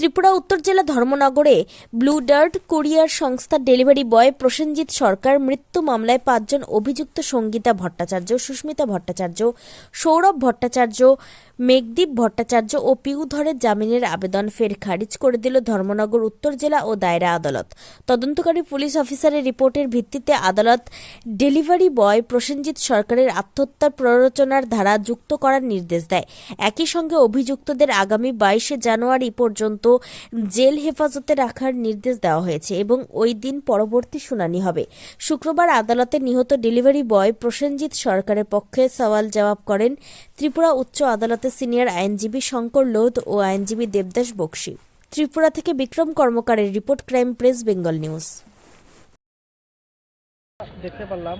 ত্রিপুরা উত্তর জেলা ধর্মনগরে ব্লু ডার্ট কুরিয়ার সংস্থার ডেলিভারি বয় প্রসেনজিৎ সরকার মৃত্যু মামলায় পাঁচজন অভিযুক্ত সঙ্গীতা ভট্টাচার্য, সুস্মিতা ভট্টাচার্য, সৌরভ ভট্টাচার্য মেঘদীপ ভট্টাচার্য ও পিউধরের জামিনের আবেদন ফের খারিজ করে দিল ধর্মনগর, উত্তর জেলা ও দায়রা আদালত। তদন্তকারী পুলিশ অফিসারের রিপোর্টের ভিত্তিতে আদালত ডেলিভারি বয় প্রসেনজিৎ সরকারের আত্মহত্যার প্ররোচনার ধারা যুক্ত করার নির্দেশ দেয়। একই সঙ্গে অভিযুক্তদের আগামী বাইশে জানুয়ারি পর্যন্ত জেল হেফাজতে রাখার নির্দেশ দেওয়া হয়েছে এবং ওই দিন পরবর্তী শুনানি হবে। শুক্রবার আদালতে নিহত ডেলিভারি বয় প্রসেনজিৎ সরকারের পক্ষে সওয়াল জবাব করেন ত্রিপুরা উচ্চ আদালতের সিনিয়র আইনজীবী শঙ্কর লোধ ও আইনজীবী দেবদাস বক্সি। ত্রিপুরা থেকে Bikram কর্মকারের report crime press Bengal news. দেখতে পারলাম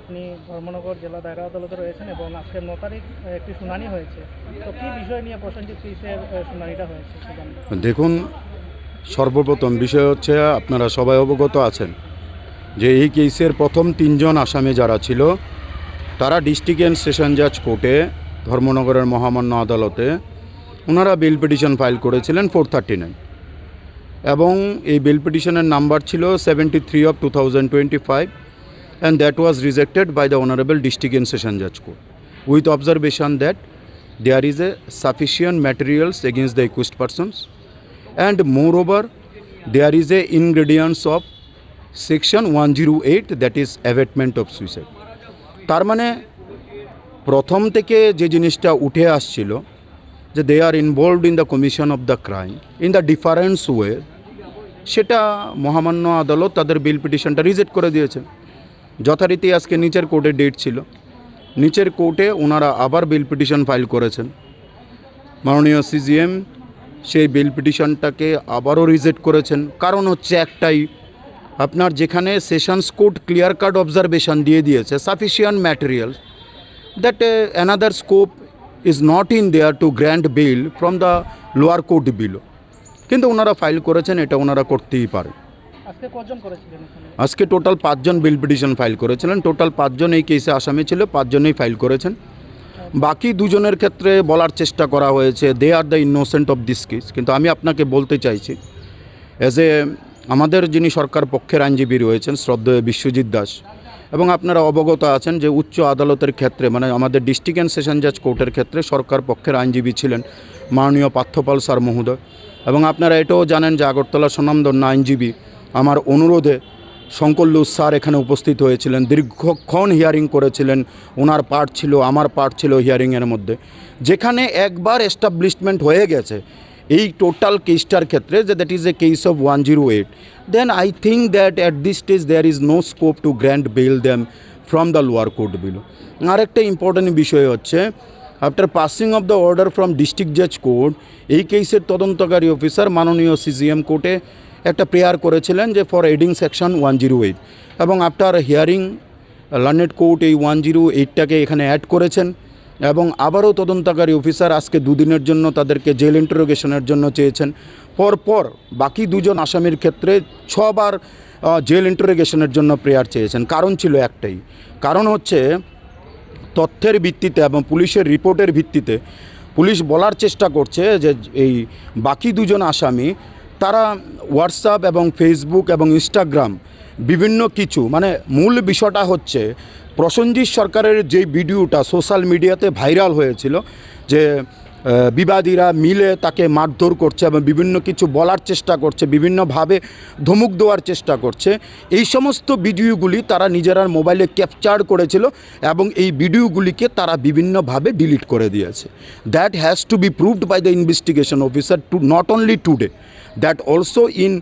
আপনি ধর্মনগর জেলা দায়রা আদালতে রয়েছেন এবং আজকে ন তারিখ একটি শুনানি হয়েছে। তো কী বিষয় নিয়ে প্রসেনজিৎ আহ, শুনানিটা হয়েছে দেখুন সর্বপ্রথম বিষয় হচ্ছে আপনারা সবাই অবগত আছেন যে এই কেসের প্রথম তিনজন আসামি যারা ছিল তারা ডিস্ট্রিক্ট অ্যান্ড সেশন জাজ কোর্টে ধর্মনগরের মহামান্য আদালতে ওনারা বিল পিটিশন ফাইল করেছিলেন ফোর থার্টি নাইন। এবং এই বিল পিটিশনের নাম্বার ছিল seventy three of two thousand twenty five and that was rejected by the honourable district and session জাজ court with observation that there is a sufficient materials against the accused persons and moreover there is a is a ingredients of section 108 that is abatement of suicide তার মানে প্রথম থেকে যে জিনিসটা উঠে আসছিল, যে they are involved in the commission of the crime in the difference way সেটা মহামান্য আদালত তাদের বিল পিটিশনটা রিজেক্ট করে দিয়েছে। যথারীতি আজকে নিচের কোর্টে ডেট ছিল। নিচের কোর্টে ওনারা আবার বিল পিটিশন ফাইল করেছেন। মাননীয় সিজিএম সেই বিল পিটিশনটাকে আবারও রিজেক্ট করেছেন। কারণ হচ্ছে একটাই, আপনার যেখানে sessions court clear cut observation দিয়ে দিয়েছে sufficient material that another scope is not in there to grant bail from the lower court below কিন্তু ওনারা ফাইল করেছেন এটা ওনারা করতেই পারে। আজকে টোটাল পাঁচজন বিল পিটিশন ফাইল করেছিলেন। টোটাল পাঁচজন এই কেসে আসামি ছিল পাঁচজনেই ফাইল করেছেন। বাকি দুজনের ক্ষেত্রে বলার চেষ্টা করা হয়েছে they are the innocent of this case কিন্তু আমি আপনাকে বলতে চাইছি অ্যাজ এ আমাদের যিনি সরকার পক্ষের আইনজীবী রয়েছেন শ্রদ্ধেয় বিশ্বজিৎ দাস এবং আপনারা অবগত আছেন যে উচ্চ আদালতের ক্ষেত্রে মানে আমাদের ডিস্ট্রিক্ট অ্যান্ড সেশন জাজ কোর্টের ক্ষেত্রে সরকার পক্ষের আইনজীবী ছিলেন মাননীয় পার্থপাল স্যার মহোদয়। এবং আপনারা এটাও জানেন যে আগরতলা সুনামধন্য আইনজীবী আমার অনুরোধে শঙ্করলু স্যার এখানে উপস্থিত হয়েছিলেন, দীর্ঘক্ষণ হিয়ারিং করেছিলেন ওনার পার্ট ছিল, আমার পার্ট ছিল হিয়ারিংয়ের মধ্যে। যেখানে একবার এস্টাবলিশমেন্ট হয়ে গেছে এই টোটাল কেসটার ক্ষেত্রে যে that is a case of one zero eight then I think that at this stage there is no scope to grant bail them from the lower court below আরেকটা ইম্পর্টেন্ট বিষয় হচ্ছে after passing of the order from district জাজ court এই কেসের তদন্তকারী officer মাননীয় CGM কোর্টে একটা প্রেয়ার করেছিলেন যে for adding section one zero eight এবং আফটার হিয়ারিং লার্নেড কোর্ট এই ওয়ান জিরো এইটটাকে এখানে অ্যাড করেছেন। এবং আবারও তদন্তকারী অফিসার আজকে দুদিনের জন্য তাদেরকে জেল ইন্টারোগেশনের জন্য চেয়েছেন। পরপর বাকি দুজন আসামির ক্ষেত্রে ছবার জেল ইন্টারোগেশনের জন্য প্রেয়ার চেয়েছেন। কারণ ছিল একটাই। কারণ হচ্ছে তথ্যের ভিত্তিতে এবং পুলিশের রিপোর্টের ভিত্তিতে পুলিশ বলার চেষ্টা করছে যে এই বাকি দুজন আসামি তারা হোয়াটসঅ্যাপ এবং ফেসবুক এবং ইনস্টাগ্রাম বিভিন্ন কিছু মানে মূল বিষয়টা হচ্ছে প্রসেনজিৎ সরকারের যে ভিডিওটা সোশ্যাল মিডিয়াতে ভাইরাল হয়েছিল যে বিবাদীরা মিলে তাকে মারধর করছে এবং বিভিন্ন কিছু বলার চেষ্টা করছে, বিভিন্নভাবে ধমুক দেওয়ার চেষ্টা করছে, এই সমস্ত ভিডিওগুলি তারা নিজেরা মোবাইলে ক্যাপচার করেছিল এবং এই ভিডিওগুলিকে তারা বিভিন্নভাবে ডিলিট করে দিয়েছে। That has to be proved by the investigation officer to not only today that also in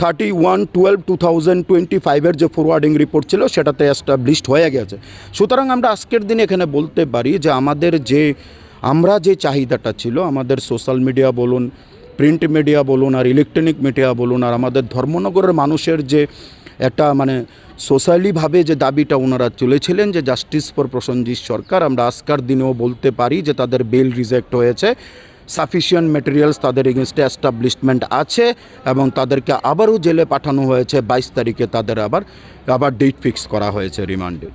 thirty one twelve two thousand twenty ফাইভের যে ফরওয়ার্ডিং রিপোর্ট ছিল, সেটাতে এস্টাবলিশড হয়ে গেছে। সুতরাং আমরা আজকের দিনে এখানে বলতে পারি যে আমাদের যে, আমরা যে চাহিদাটা ছিল, আমাদের সোশ্যাল মিডিয়া বলুন প্রিন্ট মিডিয়া বলুন, আর ইলেকট্রনিক মিডিয়া বলুন, আর আমাদের ধর্মনগরের মানুষের যে একটা মানে সোশ্যালিভাবে যে দাবিটা ওনারা চলেছিলেন যে জাস্টিস ফর প্রসেনজিৎ সরকার, আমরা আজকার দিনেও বলতে পারি যে তাদের বেল রিজেক্ট হয়েছে। সাফিসিয়েন্ট মেটেরিয়ালস তাদের এগেনস্টে অ্যাস্টাবলিশমেন্ট আছে এবং তাদেরকে আবারও জেলে পাঠানো হয়েছে বাইশ তারিখে তাদের আবার আবার ডেট ফিক্স করা হয়েছে রিমান্ডে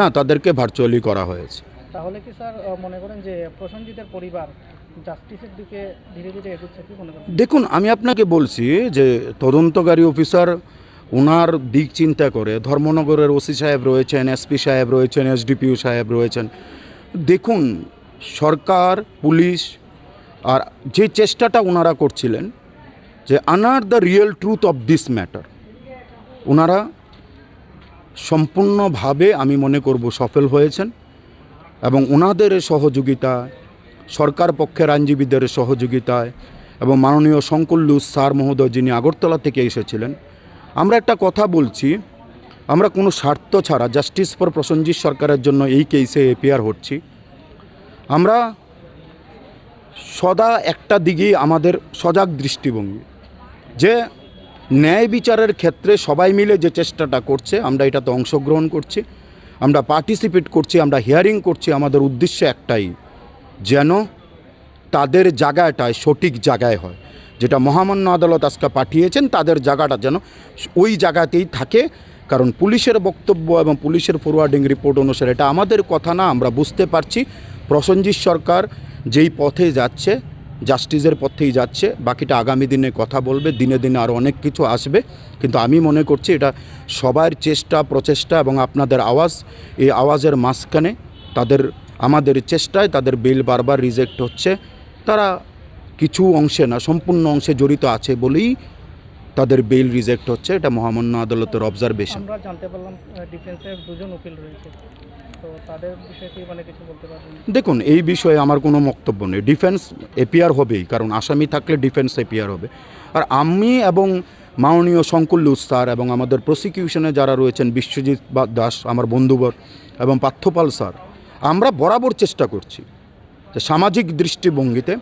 না তাদেরকে ভার্চুয়ালি করা হয়েছে। তাহলে কি স্যার মনে করেন যে প্রসেনজিতের পরিবার জাস্টিসের দিকে ধীরে ধীরে এগোচ্ছে কি মনে করেন? দেখুন আমি আপনাকে বলছি যে তদন্তকারী অফিসার ওনার দিক চিন্তা করে ধর্মনগরের ওসি সাহেব রয়েছেন এসপি সাহেব রয়েছেন এসডিপিও সাহেব রয়েছেন। দেখুন সরকার, পুলিশ আর যে চেষ্টাটা ওনারা করছিলেন যে unearth the real truth of this matter ওনারা সম্পূর্ণভাবে আমি মনে করব সফল হয়েছেন এবং ওনাদের সহযোগিতা, সরকার পক্ষের আইনজীবীদের সহযোগিতায় এবং মাননীয় শঙ্কল্লু স্যার মহোদয় যিনি আগরতলা থেকে এসেছিলেন, আমরা একটা কথা বলছি, আমরা কোনো স্বার্থ ছাড়া জাস্টিস ফর প্রসেনজিৎ সরকারের জন্য এই কেসে এপিয়ার হচ্ছি। আমরা সদা একটা দিকেই আমাদের সজাগ দৃষ্টিভঙ্গি। যে ন্যায় বিচারের ক্ষেত্রে সবাই মিলে যে চেষ্টাটা করছে, আমরা এটাতে অংশগ্রহণ করছি, আমরা পার্টিসিপেট করছি, আমরা হিয়ারিং করছি, আমাদের উদ্দেশ্য একটাই, যেন তাদের জায়গাটায় সঠিক জায়গায় হয়। যেটা মহামান্য আদালত আজকে পাঠিয়েছেন, তাদের জায়গাটা যেন ওই জায়গাতেই থাকে কারণ পুলিশের বক্তব্য এবং পুলিশের ফরওয়ার্ডিং রিপোর্ট অনুসারে এটা আমাদের কথা না, আমরা বুঝতে পারছি। প্রসেনজিৎ সরকার যেই পথে যাচ্ছে জাস্টিসের পথেই যাচ্ছে, বাকিটা আগামী দিনে কথা বলবে, দিনে দিনে আরও অনেক কিছু আসবে। কিন্তু আমি মনে করছি এটা সবার চেষ্টা, প্রচেষ্টা এবং আপনাদের আওয়াজ, এই আওয়াজের মাঝখানে তাদের, আমাদের চেষ্টায় তাদের বিল বারবার রিজেক্ট হচ্ছে। তারা কিছু অংশে না, সম্পূর্ণ অংশে জড়িত আছে বলেই তাদের বেল রিজেক্ট হচ্ছে এটা মহামান্য আদালতের অবজারভেশন আমরা জানতে পারলাম ডিফেন্সের দুজন উকিল রয়েছে। মানে দেখুন এই বিষয়ে আমার কোনো বক্তব্য নেই। ডিফেন্স এপিয়ার হবেই কারণ আসামি থাকলে ডিফেন্স এপিয়ার হবে। আর আমি এবং মাননীয় শঙ্কুল্লু স্যার এবং আমাদের প্রসিকিউশনে যারা রয়েছেন বিশ্বজিৎ দাস আমার বন্ধুবর এবং পার্থপাল স্যার আমরা বরাবর চেষ্টা করছি যে সামাজিক দৃষ্টিভঙ্গিতে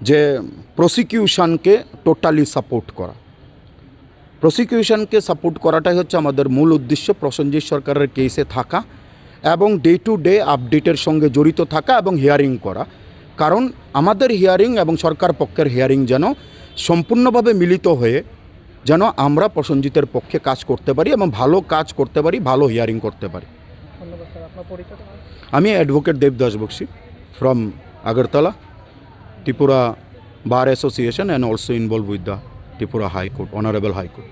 যে প্রসিকিউশনকে টোটালি সাপোর্ট করা। প্রসিকিউশনকে সাপোর্ট করাটাই হচ্ছে আমাদের মূল উদ্দেশ্য প্রসেনজিৎ সরকারের কেসে থাকা এবং ডে টু ডে আপডেটের সঙ্গে জড়িত থাকা এবং হিয়ারিং করা। কারণ আমাদের হিয়ারিং এবং সরকার পক্ষের হিয়ারিং যেন সম্পূর্ণভাবে মিলিত হয়ে যেন আমরা প্রসেনজিতের পক্ষে কাজ করতে পারি এবং ভালো কাজ করতে পারি ভালো হিয়ারিং করতে পারি। আমি advocate Debdas Baksi from Agartala. Tripura bar association and also involve with the Tripura high court honourable high court.